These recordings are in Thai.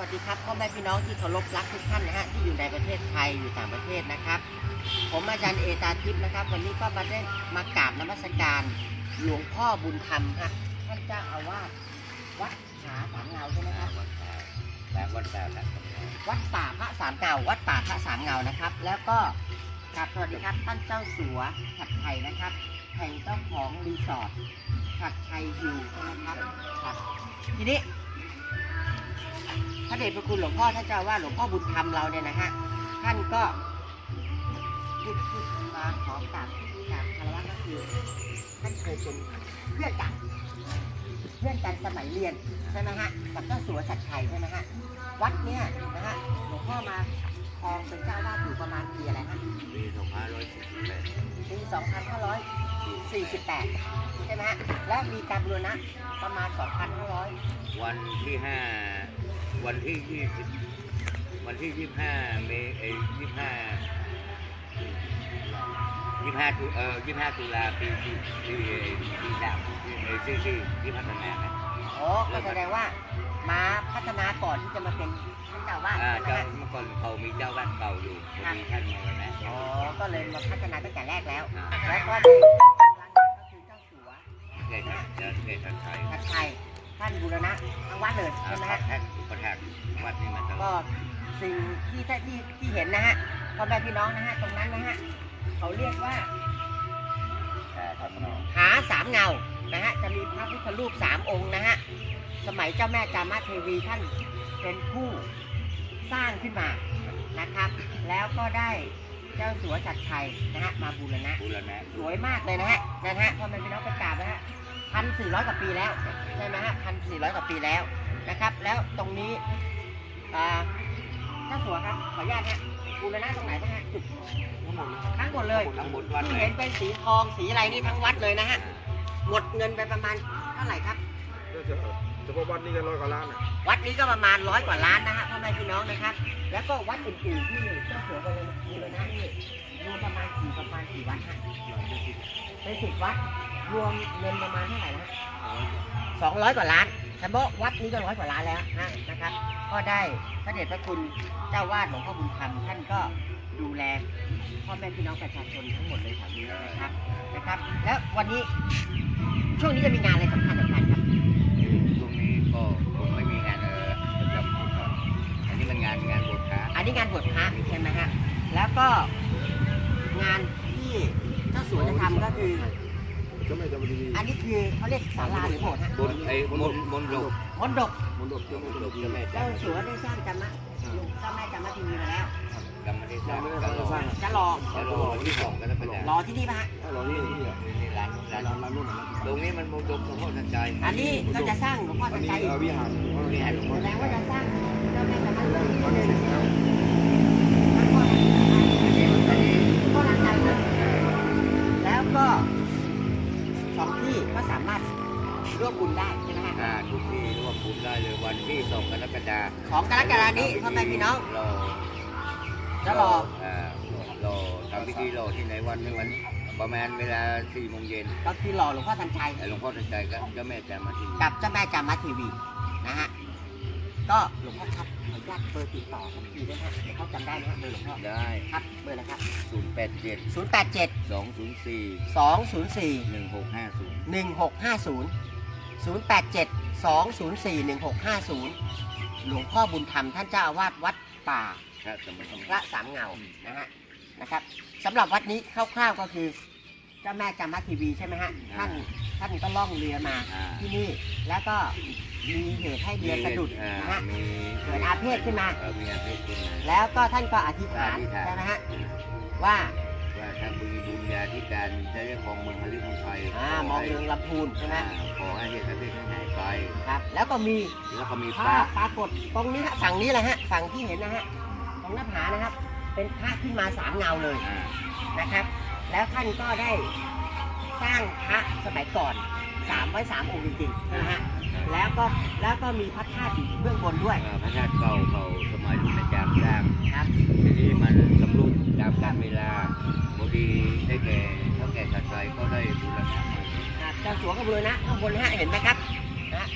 วัสดีครับพ่อแม่พี่น้องที่เคารพรักทุกท่านนะฮะที่อยู่ในประเทศไทยอยู่ต่างประเทศนะครับ ผมอาจารย์เอตาทิพย์นะครับ วันนี้ก็มาได้มากราบนมัสการหลวงพ่อบุญธรรมฮะท่านเจ้าอาวาสวัดผาสามเงาใช่ไหมครับวัดตาแต่วัดตาหลักวัดป่าพระสามเงาวัดป่าพระสามเงานะครับ แล้วก็กราบสวัสดีครับท่านเจ้าสัวฉัดไทยนะครับแห่งเจ้าของรีสอร์ทฉัดไทยฮิวนะครับครับทีนี้ พระเดชพระคุณหลวงพ่อท่านเจ้าว่าหลวงพ่อบุญธรรมเราเนี่ยนะฮะท่านก็พูดพูดมาขอกราบกราบคารวะก็คือท่านเคยเป็นเพื่อนกันเพื่อนกันสมัยเรียนใช่ไหมฮะกับเจ้าสัวฉัดไทยใช่ไหมฮะวัดเนี่ยนะฮะหลวงพ่อมาครองเป็นเจ้าวาดอยู่ประมาณปีอะไรฮะปีสองพันร้อยสิบแปดปี2548ใช่ไหมฮะและมีการบูรณะประมาณ 2,500 วันที่ห้า วันที่ยี่สิบวันที่ยี่ห้าเมเอ้ยี่ห้ายี่ห้าตุเอ่อยี่ห้าตุลาปีที่ที่ที่สามที่เอ่อที่ที่ที่พัฒนานะโอ้ก็แสดงว่ามาพัฒนาก่อนที่จะมาเป็นเจ้าวาดอ่าใช่ไหมเจ้าเมื่อก่อนเขามีเจ้าบ้านเก่าอยู่พอดีท่านมาแล้วนะอ๋อก็เลยมาพัฒนาตั้งแต่แรกแล้ว แล้วก็ได้บูรณะก็คือเจ้าสัวเด็กเจ้าเด็กทันไทยทัดไทย ท่านบูรณะทั้งวัดเลยอ่าใช่ไหมฮะท่านอุปถัมภ์วัดนี้มาตลก็อดสิ่งที่ที่ที่ที่เห็นนะฮะพ่อแม่พี่น้องนะฮะตรงนั้นนะฮะเขาเรียกว่าแต่ทำนองหาสามเงานะฮะจะมีพระพุทธรูปสามองค์นะฮะสมัยเจ้าแม่จามาเทวีท่านเป็นผู้สร้างขึ้นมานะครับ แล้วก็ได้เจ้าสัวจัดชัยนะฮะมาบูรณะ บูรณะสวยมากเลยนะฮะนะฮะพ่อแม่พี่น้องประกราบนะฮะ พันสี่ร้อยกว่าปีแล้วใช่ไหมฮะพันสี่ร้อยกว่าปีแล้วนะครับ แล้วตรงนี้อ่าเจ้าสัวครับขออนุญาตฮะบูรณะตรงไหนบ้างฮะจุดทั้งหมดเลยทั้งหมดวัดที่เลเห็ยนเป็นสีทองสีอะไรนี่ทั้งวัดเลยนะฮะหมดเงินไปประมาณเท่าไหร่ครับเฉพาะวัดนี้ก็ร้อยกว่าล้านอะวัดนี้ก็ประมาณร้อยกว่าล้านนะฮะพ่อแม่พี่น้องนะครับ แล้วก็วัดอื่นๆที่เจ้าสัวบูรณะนี่รวมประมาณกี่ประมาณกี่วัดฮะ เป็นสิบวัดรวมเงินประมาณเท่าไหร่นะฮะสองร้อยกว่าล้านเฉพาะวัดนี้ก็ร้อยกว่าล้านแล้วนะนะครับ ก็ได้พระเดชพระคุณเจ้าวาดหลวงพ่อบุญธรรมท่านก็ดูแลพ่อแม่พี่น้องประชาชนทั้งหมดเลยแถวนี้นะครับนะครับ แล้ววันนี้ช่วงนี้จะมีงานอะไรสำคัญสำคัญครับช่วงนี้ก็คงไม่มีงานเออประจำครับอันนี้มันงานงานบวชพระอันนี้งานบวชพระใช่ไหมฮะแล้วก็งาน ที่เจ้าสัวจะทำก็คือก็ไม่จะมาดีอันนี้คือเขาเรียกศาลาหรือโบสถ์ฮะบนไอ้มนมนต์หลมนดกมนต์ดบเจ้ามนนต์ต์หดลเจ้าแม่เจ้าจ้าสัวได้สร้างจำมะเจ้าแม่จำมะทีวีมาแล้ว กรรมได้สางไม่ได้ก็รอสร้างจะรอก็รอที่สองก็จะเป็นรอที่นี่ปะฮะถ้าเรานี่นี่อะนี่ร้านร้าร้านร้านนู่นตรงนี้มันมนต์หลหลวงพ่อทันใจอันนี้ก็จะสร้างหลวงพ่ออัทันนี้ใจเออวิหารวิหารหลวงพ่อแสดงว่าจะสร้างเจ้าแม่จำมะเรื่องนี้เลยนะ อันนี้ พ่อทันใจเลยแล้ว ก็สองที่ก็สามารถร่วมบุญได้ใช่ไหมฮะอ่าทุกที่ร่วมบุญได้เลยวันที่สองกรกฎาคมของกรกฎานี้พ่อแม่พี่น้องรอจะรออ่ารอทำพิธีรอที่ไหนวันหนึงวันประมาณเวลาสี่โมงเย็นก็คือหล่อหลวงพ่อทันใจหลวงพ่อทันใจก็เจ้าแม่จะมาที่กับเจ้าแม่จามาทีวีนะฮะ ก็หลวงพ่อครับขออนุญาตเบอร์ติดต่อสักทีได้ไหมฮะเดี๋ยวเขาจำได้ไหมฮะเบอร์หลวงพ่อได้ครับเบอร์นะครับศูนย์แปดเจ็ด0 8 7สองศูนย์สี่2 0 4หนึ่งหกห้าศูนย์1 6 5 0 0 8 7 2 0 4 1 6 5 0หลวงพ่อบุญธรรมท่านเจ้าอาวาสวัดป่าพระสมณพระสามเงานะฮะนะครับสำหรับวัดนี้คร่าวๆก็คือเจ้าแม่จามาทีวีใช่ไหมฮะท่านท่านก็ล่องเรือมาอ่า ที่นี่แล้วก็มีเหตุให้เรือสะดุดอ่านะฮะมีเกิดอาเพศขึ้นมา เออมีอาเพศขึ้นมา แล้วก็ท่านก็อธิษฐานอธิษฐาน ใช่ไหมฮะว่าว่าถ้าบุญบุญญาธิการจะได้ของเมืองฮาริของไทยอ่ามองเรืองลำพูนใช่ไหมอ่าขอให้เหตุอาเพศนั้นหายไป ครับ แล้วก็มีแล้วก็มีภาฟ้าพปรากฏตรงนี้ฮะฝั่งนี้แหละฮะฝั่งที่เห็นนะฮะตรงหน้าผานะครับ เป็นพระขึ้นมาสามเงาเลย อ่านะครับ แล้วท่านก็ได้ สร้างพระสมัยก่อนสามไว้สามองค์จริงๆนะฮะแล้วก็แล้วก็มีพระธาตุอยู่เบื้องบนด้วยเอ่อพระธาตุเก่าเก่าสมัยรุ่นอาจารย์สร้างครับ ทีนี้มันสำรุดตามกาลเวลาพอดีได้แก่เท่าแก่ชัดใจก็ได้บูรณะใหม่ครับเจ้าสัวกระเบือนะข้างบนนะฮะเห็นไหมครับนะ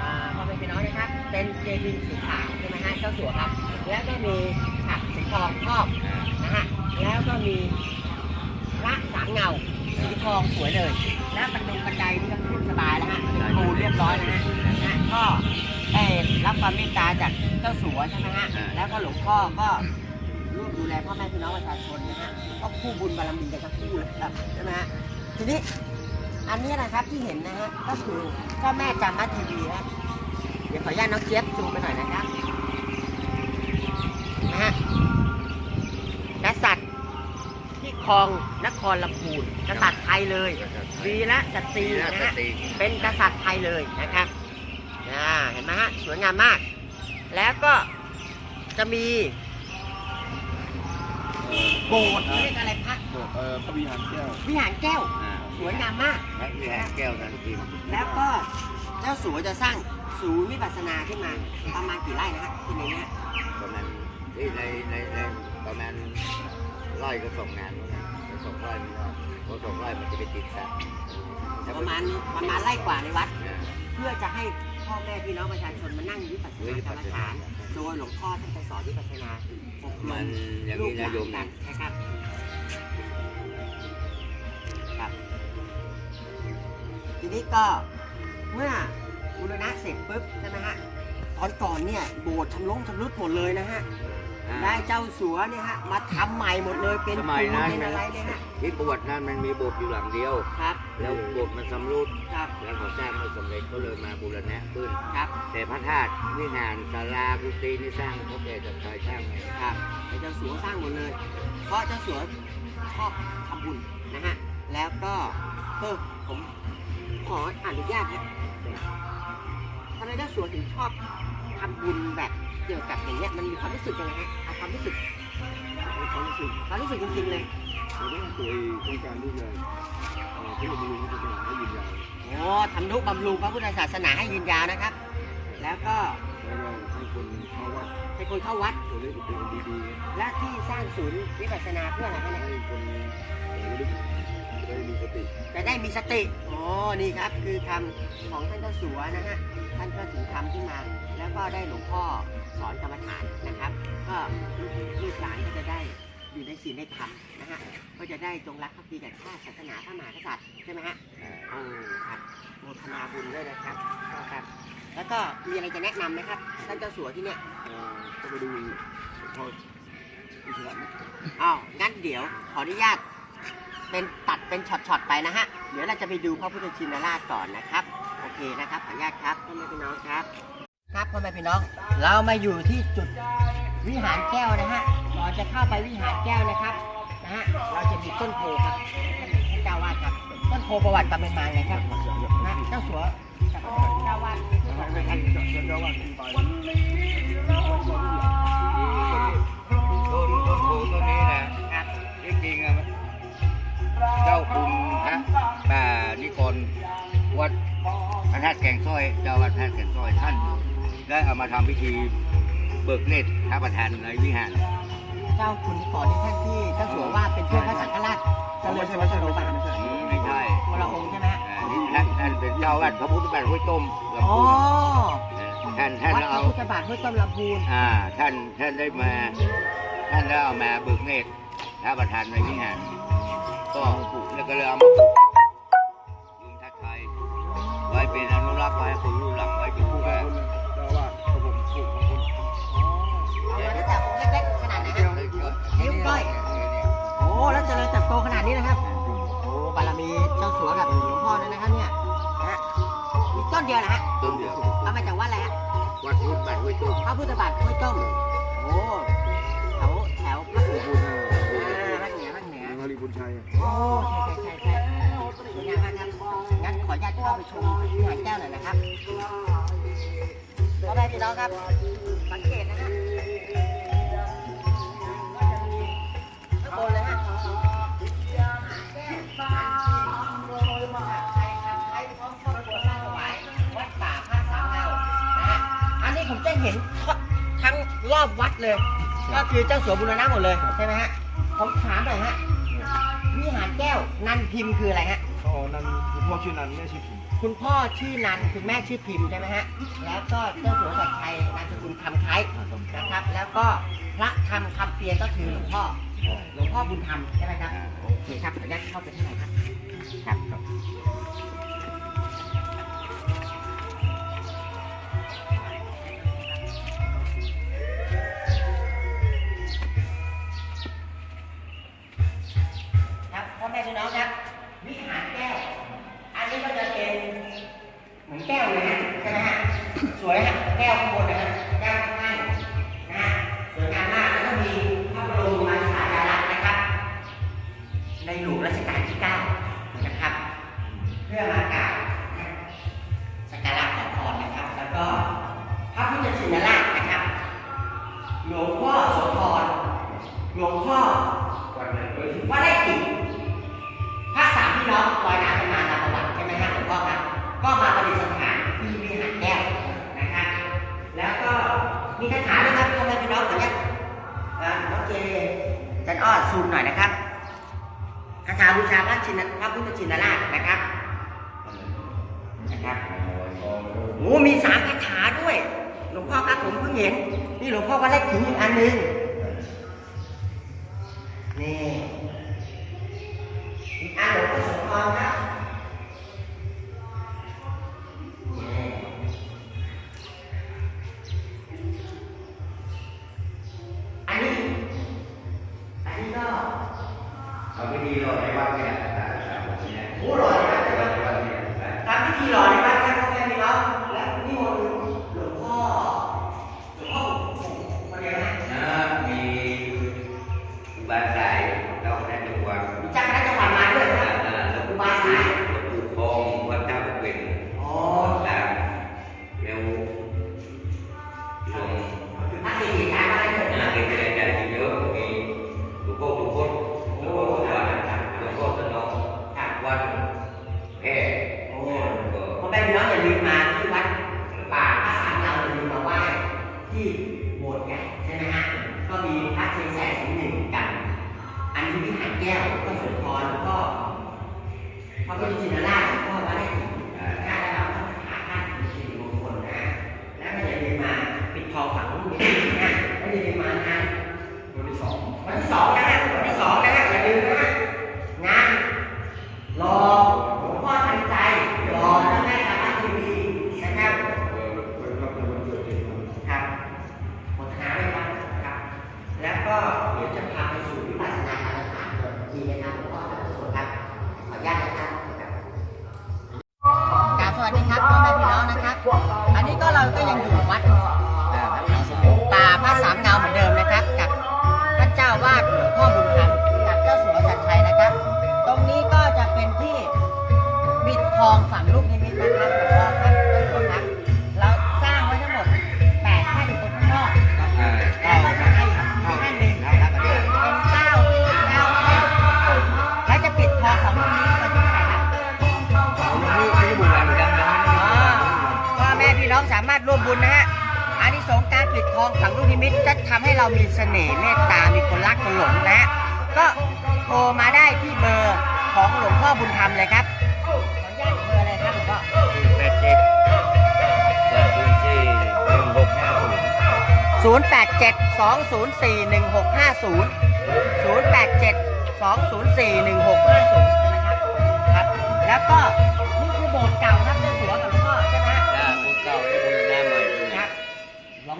อ่าพ่อแม่พี่น้องนะครับ เป็นเจดีย์สีขาวใช่ไหมฮะเจ้าสัวครับ แล้วก็มีฉักสีทองครอบนะฮะแล้วก็มีพระสามเงา สีทองสวยเลยแล้วบันไดบันไดนี่ก็ขึ้นสบายแล้วฮะเป็นปูเรียบร้อยแล้วฮะนะฮะก็ได้รับความเมตตาจากเจ้าสัวใช่ไหมฮะแล้วก็หลวงพ่อก็ร่วมดูแลพ่อแม่พี่น้องประชาชนนะฮะก็คู่บุญบารมีกันทั้งคู่เลยครับใช่ไหมฮะทีนี้อันนี้นะครับที่เห็นนะฮะก็คือเจ้าแม่จามัดเทวีฮะเดี๋ยวขออนุญาตน้องเจี๊ยบซูมไปหน่อยนะครับ ครองนครลำพูนกษัตริย์ไทยเลยวีระสตรีดีนะนะสฮะติเป็นกษัตริย์ไทยเลยนะครับอ่าเห็นไหมฮะสวยงามมาก แล้วก็จะมีโบสถ์เขาเรียกอะไรพระเอ่อพระวิหารแก้ววิหารแก้วอ่าสวยงามมากพระวิหารแก้วนันทิมแล้วก็เจ้าสัวจะสร้างศูนย์วิปัสสนาขึ้นมาประมาณกี่ไร่นะฮะที่ในเนี้ยประมาณที่ในในในประมาณร้อยก็ส่งงาน แล้วนะก็ส่งร้อยมันก็พอส่งร้อยมันจะไปติดสัตว์ถ้ประมาณประมาณไร่กว่าในวัดอ่าเพื่อจะให้พ่อแม่พี่น้องประชาชนมานั่งวิปัสสนากรรมฐานโดยหลวงพ่อท่านจะสอนวิปัสสนาอบรมันมอย่างลูนี้กหนะลานโยมกันะนนะครับครับ ทีนี้ก็เมื่อบูรณะเสร็จปุ๊บใช่ไหมฮะตอนก่อนเนี่ยโบสถ์ชำลงชำรุดหมดเลยนะฮะ ได้เจ้าสัวเนี่ยฮะมาทำใหม่หมดเลยเป็นสมัยปูนนั้น เป็นอะไรเนี่ยฮะที่บวชนั้นมันมีโบสถ์อยู่หลังเดียว ครับแล้วโบสถ์มันสำรุดครับแล้วเขาสร้างไม่สำเร็จก็เลยมาบูรณะขึ้น ครับแต่พระธาตุวิหารศาลากุฏินี่สร้างเขาแก่จากชายช่างไงครับไอ้เจ้าสัวสร้างหมดเลย เพราะเจ้าสัวชอบทำบุญนะฮะแล้วก็เออผมขออนุญาตนะทำไมเจ้าสัวถึงชอบทำบุญแบบ เกี่ยวกับอย่างเงี้ยมันมีความรู้สึกยังไงฮะเอาความรู้สึกความรู้สึกความรู้สึกจริงๆเลยเราต้องตัวเองต้องการที่จะเอ่อที่จะบำรุงพระพุทธศาสนาให้ยืนยาวโอ้ทำนุบำรุงพระพุทธศาสนาให้ยืนยาวนะครับ แล้วก็แล้วก็ให้คนเข้าวัดให้คนเข้าวัดตัวเลขเป็นดีและที่สร้างศูนย์วิปัสสนาเพื่ออะไรๆคะเนี่ยให้คนเอ่อรู้จะ ได้มีสติ จะได้มีสติ อ๋อ นี่ครับคือคำของท่านเจ้าสัวนะฮะ ท่านก็ถึงทำขึ้นมา แล้วก็ได้หลวงพ่อสอนกรรมฐานนะครับ ก็ลูกหลานก็จะได้อยู่ในศีลในธรรมนะฮะ ก็จะได้จงรักภักดีแก่ชาติศาสนาพระมหากษัตริย์ใช่ไหมฮะโอ้ครับโมทนาบุญด้วยนะครับก็ครับ แล้วก็มีอะไรจะแนะนำไหมครับ ท่านเจ้าสัวที่เนี่ย เอ่อก็ไปดูหลวงพ่ออิสระนะ อ้าวงั้นเดี๋ยวขออนุญาต เป็นตัดเป็นช็อตๆไปนะฮะ เดี๋ยวเราจะไปดูพระพุทธชินราชก่อนนะครับ โอเคนะครับขออนุญาตครับพ่อแม่พี่น้องครับ ครับพ่อแม่พี่น้อง เรามาอยู่ที่จุดวิหารแก้วนะฮะก่อนจะเข้าไปวิหารแก้วนะครับนะฮะ เราจะมีต้นโพครับท่านเจ้าวาดครับ ต้นโพประวัติความเป็นมาไงครับนะเจ้าสัวเจ้าวาดมีประเจ้าวัด เจ้าวัดพระธาตุแก่งสร้อยท่านได้เอามาทำพิธีเบิกเนตรพระประธานในวิหาร เจ้าคุณก่อนที่ท่านที่เจ้าสัวว่าเป็นเพื่อนพระสังฆราชเจริญพระชนมบาอืมไม่ใช่คนละองค์ใช่ไหมฮะอ่านี่ท่านท่านเป็นเจ้าวัดพระพุทธบาทห้วยต้มลำอ๋อพูนท่านท่านวัดพเอาระพุทธบาทห้วยต้มลำพูนอ่าท่านท่านได้มา ท่านได้เอามาเบิกเนตรพระประธานในวิหาร ก็แล้วก็เลยเอามาปลูก เป็นอนุรักษ์ไว้ให้คนรุ่นหลังไว้จะพูดว่าคนเจ้าวัดพระผมปลูกของคนเอามาตั้งแต่องค์เล็กๆขนาดไหนฮะนิ้วก้อยโอ้แล้วเจริญเติบโตขนาดนี้นะครับโอ้บารมีเจ้าสัวกับหลวงพ่อด้วยนะครับเนี่ยนะฮะมีต้นเดียวนะฮะต้นเดียวเอามาจากวัดอะไรฮะวัดพุทธบาทห้วยต้มพระพุทธบาทห้วยต้มโอ้แถวแถวภาคเหนือบุญนะอ่าภาคเหนือภาคเหนือพระลีบุญชัยโอ้ใช่ใช่ใช่ใช่ สวยงามมากครับงั้นขออนุญาตเข้าไปชมวิหารแก้วหน่อยนะครับพ่อแม่พี่น้องครับ สังเกตนะฮะข้างบนเลยฮะใครทำใครพร้อรอบครัวสร้างถวายวัดป่าผ้าสามเงานะฮะอันนี้ผมจะเห็นทั้งรอบวัดเลย ก็คือเจ้าสัวบุรณะหมดเลยใช่ไหมฮะผมถามหน่อยฮะวิหารแก้วนันพิมพ์คืออะไรฮะ พ่อชื่อนันแม่ชื่อผินคคุณพ่อชื่อนันคุณแม่ชื่อพิมพ์ใช่ไหมฮะแล้วก็เจ้าสัวสัตย์ชัยนามสกุลคำไคล้นะครับ แล้วก็พระธรรมคำเปียก็คือหลวงพ่อหลวงพ่อบุญธรรมใช่ไหมครับโอเคครับขออนุญาตเข้าไปข้างในครับครับ ก้วเลยนะใช่ไหมฮะสวยฮะแก้วข้างบนนะฮะ งพ่อครับผมเพิ่งเห็นนี่หลวงพ่อว่าเลขถึงอีกอันหนึ่งนี่ พระพุทธชินราชก็วัดไร่ขิงอ่าได้แล้วหาท่านสิริมงคลนะแล้วก็อย่าลืมมาปิดทองฝังลูกนะแล้วอย่าลืมมางานวันที่สองวันที่สองนะฮะวันที่สองนะฮะ ทองฝังลูกนิมิตจะทำให้เรามีเสน่ห์เมตตา มีคนรักคนหลงนะฮะก็โทรมาได้ที่เบอร์ของหลวงพ่อบุญธรรมเลยครับขออนุญาตเบอร์อะไรครับหลวงพ่อแปดเจ็ดสามศูนย์สี่หนึ่งหกห้าศูนย์087 204 1650 087 204 1650นะครับครับ แล้วก็นี่คือโบสถ์เก่าครับเจ้าสัวกับหลวงพ่อใช่ไหมฮะจ้าคุณเก่า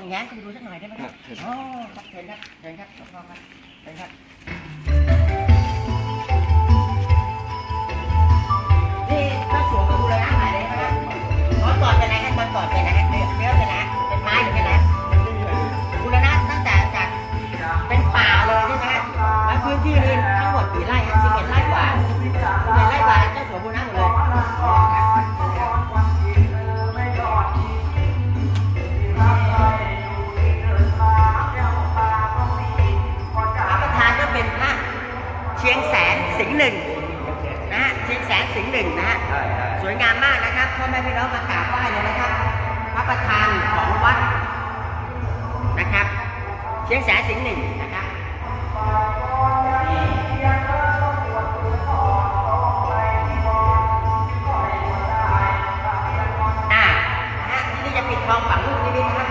งแง้มเข้าไปดูสักหน่อยได้ไหมครับอ๋อครับเชิญครับเชิญครับหลวงพ่อครับเชิญครับียงแสนสิงห์หนึ่งนะฮะเชียงแสนสิงห์หนึ่งนะฮะสวยงามมากนะครับพ่อแม่พี่น้องมากราบไหว้เลยนะครับ พระประธานของวัดนะครับ เชียงแสนสิงห์หนึ่งนะครับอ่านะฮะที่นี่จะปิดทองฝังลูกนิมิตนะ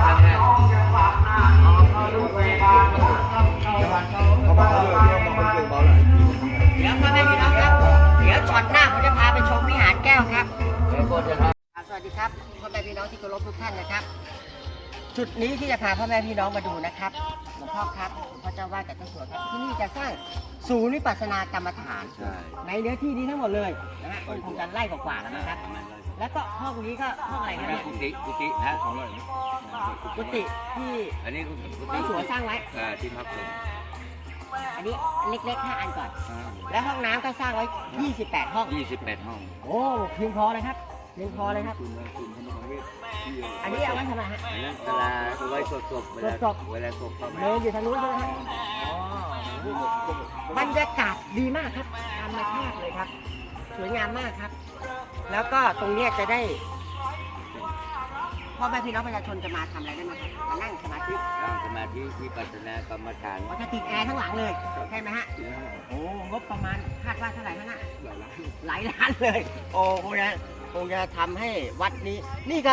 เดี๋ยวพ่อแม่พี่น้องครับเดี๋ยวช็อตหน้าผมจะพาไปชมวิหารแก้วครับสวัสดีครับพ่อแม่พี่น้องที่เคารพทุกท่านนะครับ จุดนี้ที่จะพาพ่อแม่พี่น้องมาดูนะครับหลวงพ่อครับหลวงพ่อเจ้าวาดกับเจ้าสัวครับที่นี่จะสร้างศูนย์วิปัสสนากรรมฐานใช่ในเนื้อที่นี้ทั้งหมดเลยนะฮะคงจะไล่กว่าๆแล้วนะครับ แล้วก็ห้องนี้ก็ห้องอะไรครับเนี่ยกุฏิกุฏิฮะของเรากุฏิที่อันนี้กุฏิเจ้าสัวสร้างไว้อ่าที่พักสงฆ์อันนี้เล็กๆ5อันก่อน และห้องน้ำก็สร้างไว้ 28 ห้องยี่สิบแปดห้อง โอ้เพียงพอเลยครับเพียงพอเลยครับคุณนะคุณธรรมเวทที่อันนี้เอาไว้ทำไมฮะอันนั้นเวลาเอาไว้สดศพเวลาสดเวลาศพเข้ามาเดินอยู่ทางนู้นใช่ไหมฮะอ๋อบรรยากาศดีมากครับธรรมชาติเลยครับ สวยงามมากครับ แล้วก็ตรงเนี้ยจะได้พ่อแม่พี่น้องประชาชนจะมาทำอะไรได้ไหมครับมานั่งสมาธินั่งสมาธิวิปัสสนากรรมฐานเขาจะติดแอร์ทั้งหลังเลยใช่ไหมฮะโอ้งบประมาณคาดว่าเท่าไหร่ฮะน่ะหลายล้านหลายล้านเลย โอ้คงจะคงจะทำให้วัดนี้ นี่ก็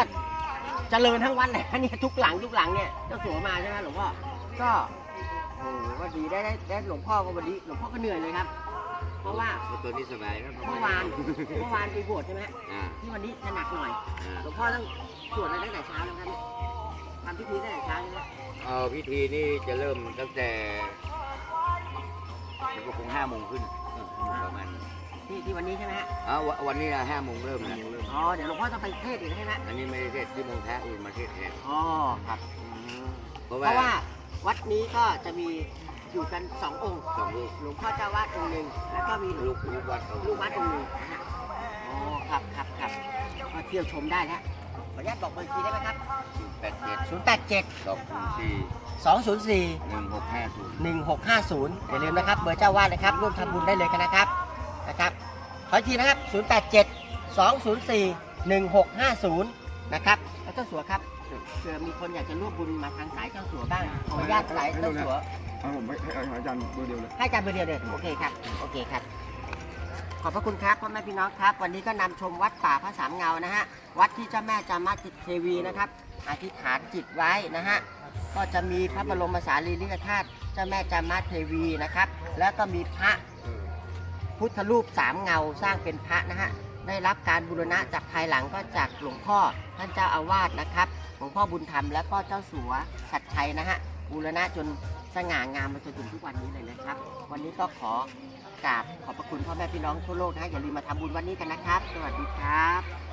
เจริญทั้งวัดเลยนะเนี่ยทุกหลังทุกหลังเนี่ยเจ้าสัวมาใช่ไหมหลวงพ่อก็โอ้โหก็ดีได้ได้หลวงพ่อก็วันนี้หลวงพ่อก็เหนื่อยเลยครับ ราะว่าตัวนี้สบายนะเมื่อวานเมื่อวานไปบวชใช่ไหมฮะอ่าที่วันนี้จะหนักหน่อยอ่าหลวงพ่อต้องสวดอะไรตั้งแต่เช้าแล้วครับเนี่ยทำพิธีตั้งแต่เช้าใช่ไหมเอาพิธีนี่จะเริ่มตั้งแต่มันก็คงห้าโมงขึ้นประมาณที่ที่วันนี้ใช่ไหมฮะอ๋อวันวันนี้นะห้าโมงเริ่มนะอ๋อเดี๋ยวหลวงพ่อต้องไปเทศน์อีกใช่ไหมอันนี้ไม่ได้เทศที่โมงแท้อื่นมาเทศแทนอ๋อครับเพราะเพว่าราะว่าวัดนี้ก็จะมี อยู่กันสององค์สองลูกหลวงพ่อเจ้าวาดองค์หนึ่งแล้วก็มีหลวลูงกลูกวัดเขาลูกวัดองค์หนึ่งนะฮะอ๋อครับครับครับก็เที่ยวชมได้นะขออนุญาตบอกเบอร์อีกทีได้ไหมครับ แปดเจ็ด087ดอกคูณสี่204 หนึ่งหกห้าศูนย์1650 อย่าลืมนะครับ เบอร์เจ้าวาดนะครับ ร่วมทำบุญได้เลยกันนะครับ นะครับ ขออีกทีนะครับ 087 204 1650 นะครับแล้วเจ้าสัวครับเผื่อมีคนอยากจะร่วมบุญมาทางสายเจ้าสัวบ้าง ขออนุญาตสายเจ้าสัว เอาผมให้ให้อาจารย์ตัวเดียวเลย ให้อาจารย์เบอร์เดียวเลยโอเคครับ โอเคครับ ขอบพระคุณครับพ่อแม่พี่น้องครับ วันนี้ก็นำชมวัดป่าพระสามเงานะฮะ วัดที่เจ้าแม่จามาจิตเทวีนะครับ อธิษฐานจิตไว้นะฮะ ก็จะมีพระบรมสารีริกธาตุเจ้าแม่จามาเทวีนะครับ แล้วก็มีพระ พุทธรูปสามเงาสร้างเป็นพระนะฮะ ได้รับการบูรณะจากภายหลังก็จากหลวงพ่อท่านเจ้าอาวาสนะครับ หลวงพ่อบุญธรรมแล้วก็เจ้าสัวชัดชัยนะฮะบูรณะจน สง่างามมาจนถึงทุกวันนี้เลยนะครับ วันนี้ก็ขอกราบขอบพระคุณพ่อแม่พี่น้องทั่วโลกนะฮะอย่าลืมมาทำบุญวันนี้กันนะครับ สวัสดีครับ